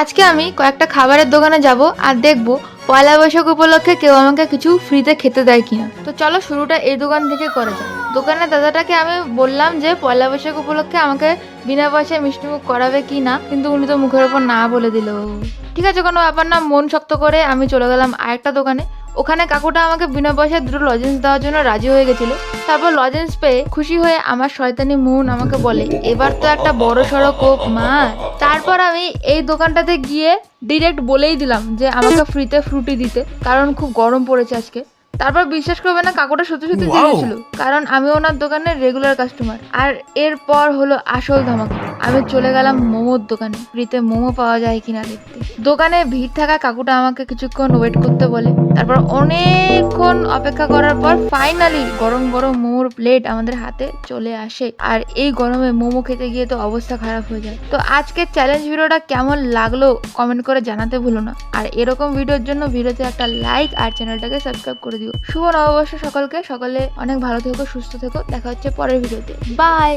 আজকে আমি কয়েকটা খাবারের দোকানে যাব আর দেখব পয়লা বৈশাখ উপলক্ষে কেউ আমাকে কিছু ফ্রিতে খেতে দেয় কিনা। তো চলো শুরুটা এই দোকান থেকে করা যাক। দোকানের দাদাটাকে আমি বললাম যে পয়লা বৈশাখ উপলক্ষে আমাকে বিনা পয়সায় মিষ্টিমুখ করাবে কি না কিন্তু উনি তো মুখের ওপর না বলে দিল। ঠিক আছে, কোনো ব্যাপার না, মন শক্ত করে আমি চলে গেলাম আরেকটা দোকানে। ওখানে কাকুটা আমাকে বিনা পয়সায় দুটো লজেন্স দেওয়ার জন্য রাজি হয়ে গেছিল। তারপর লজেন্স পেয়ে খুশি হয়ে আমার শয়তানি মন আমাকে বলে এবার তো একটা বড় সড়ো কোপ মার তারপর আমি এই দোকানটাতে গিয়ে ডিরেক্ট বলেই দিলাম যে আমাকে ফ্রিতে ফ্রুটি দিতে কারণ খুব গরম পড়েছে আজকে। তারপর বিশ্বাস করবে না কাকুটা সত্যি সত্যি দিয়েছিল কারণ আমি ওনার দোকানের রেগুলার কাস্টমার আর এরপর হলো আসল ধামাকা। আমি চলে গেলাম মোমোর দোকানে। ফ্রিতে মোমো পাওয়া যায় কিনা দেখতে। দোকানে ভিড় থাকা কাকুটা আমাকে কিছুক্ষণ ওয়েট করতে বলে। তারপর অনেকক্ষণ অপেক্ষা করার পর ফাইনালি গরম গরম মোমোর প্লেট আমাদের হাতে চলে আসে। আর এই গরমে মোমো খেতে গিয়ে তো অবস্থা খারাপ হয়ে যায়। তো আজকের চ্যালেঞ্জ ভিডিওটা কেমন লাগল কমেন্ট করে জানাতে ভুলো না। আর এরকম ভিডিওর জন্য ভিডিওতে একটা লাইক আর চ্যানেলটাকে সাবস্ক্রাইব করে দিও। শুভ নববর্ষ সকলকে। সকলে অনেক ভালো থেকো, সুস্থ থেকো। দেখা হচ্ছে পরের ভিডিওতে বাই